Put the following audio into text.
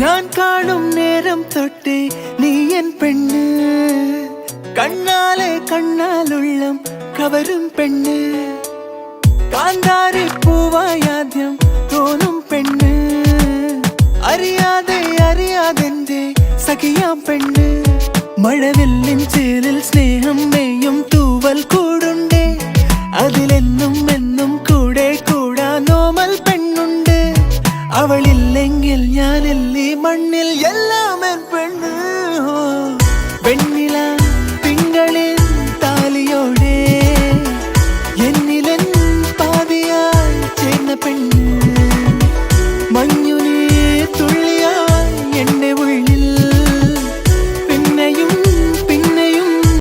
ഞാൻ കാണും നേരം തൊട്ടേ നീ എൻ പെണ്ണ്. കണ്ണാലെ കണ്ണാലുള്ളം കവരും പെണ്ണ്. കാന്താരി പൂവായാദ്യം തോന്നും പെണ്ണ്. അറിയാതെ അറിയാതെന്റെ സഖിയാം പെണ്ണ്. മഴവില്ലിൻ ചേലിൽ സ്നേഹം നെയ്യും തൂവൽ കൂടുണ്ടേ. അതിലെന്നും എന്നും കൂടെ കൂടാ നോമൽ പെണ്ണുണ്ട്. അവളിൽ ഭൂമിയിൽ ഞാനില്ല ഈ മണ്ണിൽ എല്ലാം പെണ്ണ് പെണ്ണിലാ